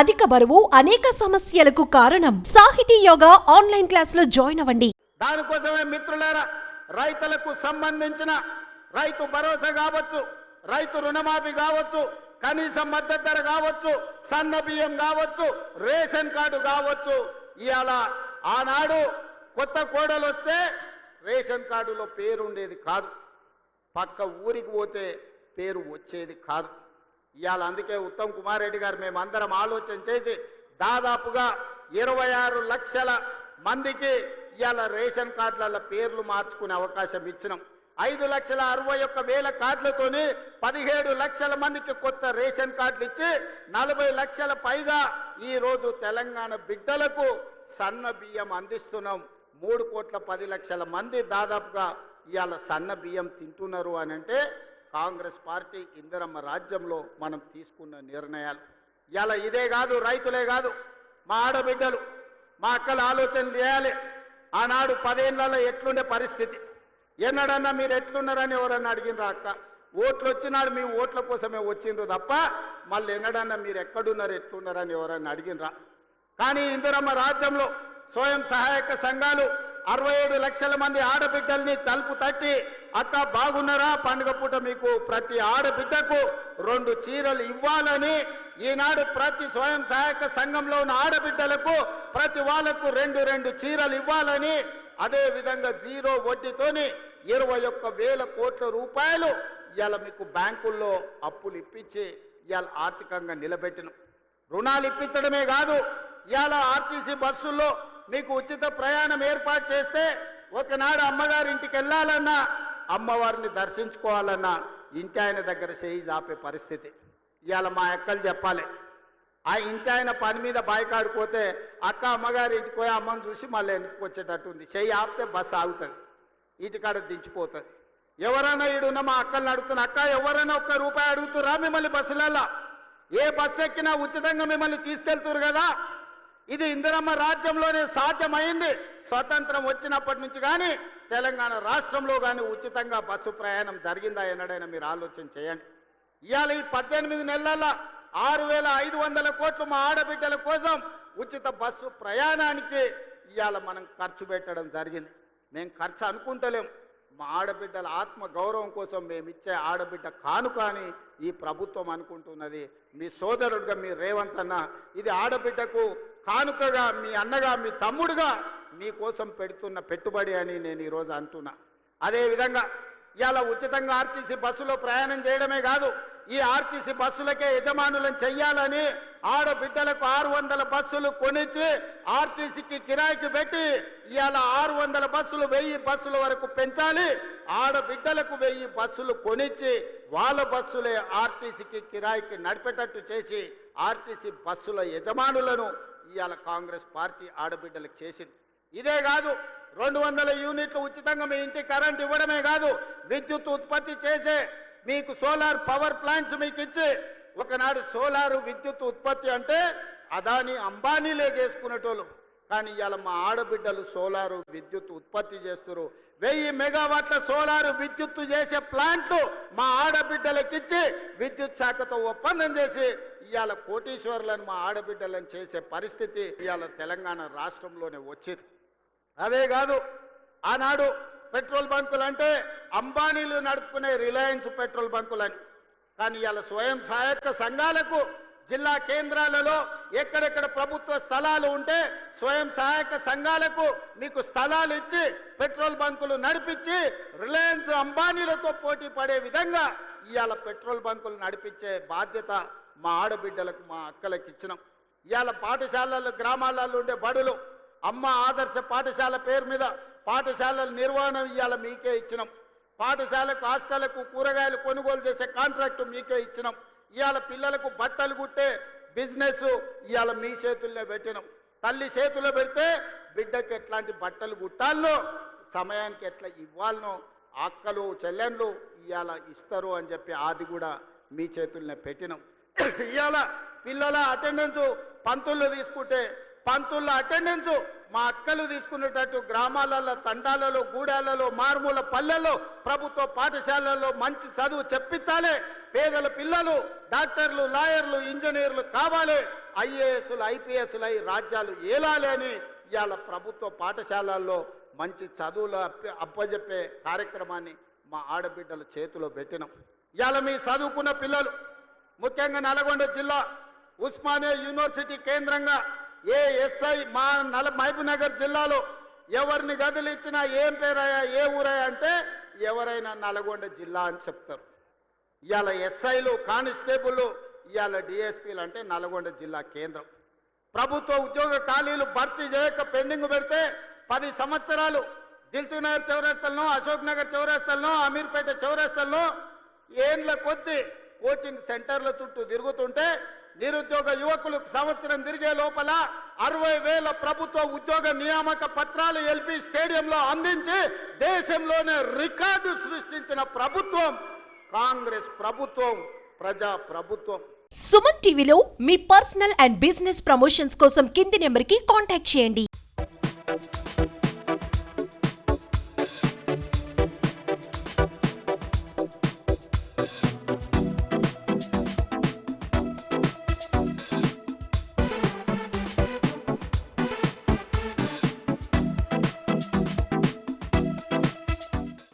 అధిక బరువు అనేక సమస్యలకు కారణం. సాహితీ యోగా ఆన్లైన్ క్లాసులో జాయిన్ అవ్వండి. దానికోసమే మిత్రులారా రైతులకు సంబంధించిన రైతు భరోసా కావచ్చు రైతు రుణమాఫీ కావచ్చు కనీస మద్దతు ధర కావచ్చు సన్న బియ్యం కావచ్చు రేషన్ కార్డు కావచ్చు. ఇవాళ ఆనాడు కొత్త కోడలు వస్తే రేషన్ కార్డులో పేరు ఉండేది కాదు. పక్క ఊరికి పోతే పేరు వచ్చేది కాదు. ఇవాళ అందుకే ఉత్తమ్ కుమార్ రెడ్డి గారు మేమందరం ఆలోచన చేసి దాదాపుగా ఇరవై ఆరు లక్షల మందికి ఇవాళ రేషన్ కార్డుల పేర్లు మార్చుకునే అవకాశం ఇచ్చినాం. ఐదు లక్షల అరవై ఒక్క వేల కార్డులతోని పదిహేడు లక్షల మందికి కొత్త రేషన్ కార్డులు ఇచ్చి నలభై లక్షల పైగా ఈరోజు తెలంగాణ బిడ్డలకు సన్న బియ్యం అందిస్తున్నాం. మూడు కోట్ల పది లక్షల మంది దాదాపుగా ఇవాళ సన్న బియ్యం తింటున్నారు అని అంటే కాంగ్రెస్ పార్టీ ఇందిరమ్మ రాజ్యంలో మనం తీసుకున్న నిర్ణయాలు. ఇలా ఇదే కాదు రైతులే కాదు మా ఆడబిడ్డలు మా అక్కల ఆలోచన చేయాలి. ఆనాడు పదేళ్ళలో ఎట్లుండే పరిస్థితి? ఎన్నడన్నా మీరు ఎట్లున్నారని ఎవరన్నా అడిగినరా అక్క? ఓట్లు వచ్చినాడు మేము ఓట్ల కోసమే వచ్చిండ్రు తప్ప మళ్ళీ ఎన్నడన్నా మీరు ఎక్కడున్నారు ఎట్లున్నారని ఎవరన్నా అడిగినరా? కానీ ఇందిరమ్మ రాజ్యంలో స్వయం సహాయక సంఘాలు అరవై ఏడు లక్షల మంది ఆడబిడ్డల్ని తలుపు తట్టి అక్క బాగున్నారా? పండుగ పూట మీకు ప్రతి ఆడబిడ్డకు రెండు చీరలు ఇవ్వాలని ఈనాడు ప్రతి స్వయం సహాయక సంఘంలో ఉన్న ఆడబిడ్డలకు ప్రతి వాళ్ళకు రెండు రెండు చీరలు ఇవ్వాలని అదే విధంగా జీరో వడ్డీతోని ఇరవై ఒక్క వేల కోట్ల రూపాయలు ఇవాళ మీకు బ్యాంకుల్లో అప్పులు ఇప్పించి ఇవాళ ఆర్థికంగా నిలబెట్టిన. రుణాలు ఇప్పించడమే కాదు ఇవాళ ఆర్టీసీ బస్సుల్లో మీకు ఉచిత ప్రయాణం ఏర్పాటు చేస్తే ఒకనాడు అమ్మగారి ఇంటికి వెళ్ళాలన్నా అమ్మవారిని దర్శించుకోవాలన్నా ఇంటి ఆయన దగ్గర చేయి ఆపే పరిస్థితి. ఇవాళ మా అక్కలు చెప్పాలి. ఆ ఇంటి ఆయన పని మీద బాయికాడిపోతే అక్క అమ్మగారి ఇంటికి పోయి అమ్మని చూసి మళ్ళీ ఇంటికి వచ్చేటట్టు ఉంది? చెయ్యి ఆపితే బస్సు ఆగుతుంది. ఇటుకాడ దించిపోతుంది. ఎవరైనా ఈడున్న మా అక్కల్ని అడుగుతున్న అక్క ఎవరైనా ఒక్క రూపాయి అడుగుతురా మిమ్మల్ని బస్సులల్లా? ఏ బస్సు ఎక్కినా ఉచితంగా మిమ్మల్ని తీసుకెళ్తురు కదా? ఇది ఇందిరమ్మ రాజ్యంలోనే సాధ్యమైంది. స్వతంత్రం వచ్చినప్పటి నుంచి కానీ తెలంగాణ రాష్ట్రంలో కానీ ఉచితంగా బస్సు ప్రయాణం జరిగిందా ఎన్నడైనా మీరు ఆలోచన చేయండి. ఇవాళ ఈ పద్దెనిమిది నెలల ఆరు వేల ఐదు వందల కోట్లు మా ఆడబిడ్డల కోసం ఉచిత బస్సు ప్రయాణానికి ఇవాళ మనం ఖర్చు పెట్టడం జరిగింది. మేము ఖర్చు అనుకుంటలేం. మా ఆడబిడ్డల ఆత్మ గౌరవం కోసం మేము ఇచ్చే ఆడబిడ్డ కాను కానీ ఈ ప్రభుత్వం అనుకుంటున్నది. మీ సోదరుడుగా మీ రేవంత్ అన్న ఇది ఆడబిడ్డకు కానుకగా మీ అన్నగా మీ తమ్ముడుగా మీకోసం పెడుతున్న పెట్టుబడి అని నేను ఈరోజు అంటున్నా. అదేవిధంగా ఇవాళ ఉచితంగా ఆర్టీసీ బస్సులో ప్రయాణం చేయడమే కాదు ఈ ఆర్టీసీ బస్సులకే యజమానులను చెయ్యాలని ఆడబిడ్డలకు ఆరు వందల బస్సులు కొనిచ్చి ఆర్టీసీకి కిరాయికి పెట్టి ఇవాళ ఆరు వందల బస్సులు వెయ్యి బస్సుల వరకు పెంచాలి. ఆడబిడ్డలకు వెయ్యి బస్సులు కొనిచ్చి వాళ్ళ బస్సులే ఆర్టీసీకి కిరాయికి నడిపేటట్టు చేసి ఆర్టీసీ బస్సుల యజమానులను ఇవాళ కాంగ్రెస్ పార్టీ ఆడబిడ్డలకు చేసింది. ఇదే కాదు రెండు వందల యూనిట్లు ఉచితంగా మీ ఇంటి కరెంట్ ఇవ్వడమే కాదు విద్యుత్ ఉత్పత్తి చేసే మీకు సోలార్ పవర్ ప్లాంట్స్ మీకు ఇచ్చి ఒకనాడు సోలార్ విద్యుత్ ఉత్పత్తి అంటే అదాని అంబానీలే చేసుకునేటోళ్ళు. కానీ ఇవాళ మా ఆడబిడ్డలు సోలారు విద్యుత్ ఉత్పత్తి చేస్తున్నారు వెయ్యి మెగావాట్ల సోలారు విద్యుత్తు చేసే ప్లాంట్లు మా ఆడబిడ్డలకిచ్చి విద్యుత్ శాఖతో ఒప్పందం చేసి ఇవాళ కోటీశ్వర్లను మా ఆడబిడ్డలను చేసే పరిస్థితి ఇవాళ తెలంగాణ రాష్ట్రంలోనే వచ్చింది. అదే కాదు ఆనాడు పెట్రోల్ బంకులు అంటే అంబానీలు నడుపుకునే రిలయన్స్ పెట్రోల్ బంకులని. కానీ ఇవాళ స్వయం సహాయక సంఘాలకు జిల్లా కేంద్రాలలో ఎక్కడెక్కడ ప్రభుత్వ స్థలాలు ఉంటే స్వయం సహాయక సంఘాలకు మీకు స్థలాలు ఇచ్చి పెట్రోల్ బంకులు నడిపించి రిలయన్స్ అంబానీలతో పోటీ పడే విధంగా ఇవాళ పెట్రోల్ బంకులు నడిపించే బాధ్యత మా ఆడబిడ్డలకు మా అక్కలకు ఇచ్చినాం. ఇవాళ పాఠశాలలు గ్రామాలలో ఉండే బడులు అమ్మ ఆదర్శ పాఠశాల పేరు మీద పాఠశాలల నిర్వహణ ఇవాళ మీకే ఇచ్చినాం. పాఠశాలకు హాస్టళ్ళకు కూరగాయలు కొనుగోలు చేసే కాంట్రాక్టు మీకే ఇచ్చినాం. ఇవాళ పిల్లలకు బట్టలు కుట్టే బిజినెస్ ఇవాళ మీ చేతుల్లో పెట్టినాం. తల్లి చేతుల్లో పెడితే బిడ్డకి ఎట్లాంటి బట్టలు కుట్టాలనో సమయానికి ఎట్లా ఇవ్వాలనో అక్కలు చెల్లెళ్ళు ఇవాళ ఇస్తారు అని చెప్పి అది కూడా మీ చేతుల్నే పెట్టినాం. ఇవాళ పిల్లల అటెండెన్స్ పంతుల్లో తీసుకుంటే పంతుల్లో అటెండెన్స్ మా అక్కలు తీసుకునేటట్టు గ్రామాలలో తండాలలో గూడాలలో మారుమూల పల్లెల్లో ప్రభుత్వ పాఠశాలల్లో మంచి చదువు చెప్పించాలి. పేదల పిల్లలు డాక్టర్లు లాయర్లు ఇంజనీర్లు కావాలి. ఐఏఎస్లు ఐపీఎస్లు అయి రాజ్యాలు ఏలాలి అని ఇవాళ ప్రభుత్వ పాఠశాలల్లో మంచి చదువులు అప్పజెప్పే కార్యక్రమాన్ని మా ఆడబిడ్డల చేతిలో పెట్టినాం. ఇవాళ మీ చదువుకున్న పిల్లలు ముఖ్యంగా నల్గొండ జిల్లా ఉస్మానియా యూనివర్సిటీ కేంద్రంగా ఏ ఎస్ఐ మా నల మహబూబ్నగర్ జిల్లాలో ఎవరిని గదులు ఇచ్చినా ఏం పేరయ్యా ఏ ఊరయ్యా అంటే ఎవరైనా నల్గొండ జిల్లా అని చెప్తారు. ఇవాళ ఎస్ఐలు కానిస్టేబుల్ ఇవాళ డిఎస్పీలు అంటే నల్గొండ జిల్లా కేంద్రం. ప్రభుత్వ ఉద్యోగ ఖాళీలు భర్తీ చేయక పెండింగ్ పెడితే పది సంవత్సరాలు దిల్సుఖ్ నగర్ చౌరస్తలను అశోక్ నగర్ చౌరస్తలను అమీర్పేట చౌరస్తలను ఏండ్ల కొద్ది కోచింగ్ సెంటర్ల చుట్టూ తిరుగుతుంటే నిరుద్యోగ యువకులు సంవత్సరం తిరిగే లోపల అరవై వేల ప్రభుత్వ ఉద్యోగ నియామక పత్రాలు ఎల్పి స్టేడియంలో అందించి దేశంలోనే రికార్డు సృష్టించిన ప్రభుత్వం కాంగ్రెస్ ప్రభుత్వం ప్రజా ప్రభుత్వం. సుమన్ టీవీలో మీ పర్సనల్ అండ్ బిజినెస్ ప్రమోషన్స్ కోసం కింది నెంబర్కి కాంటాక్ట్ చేయండి.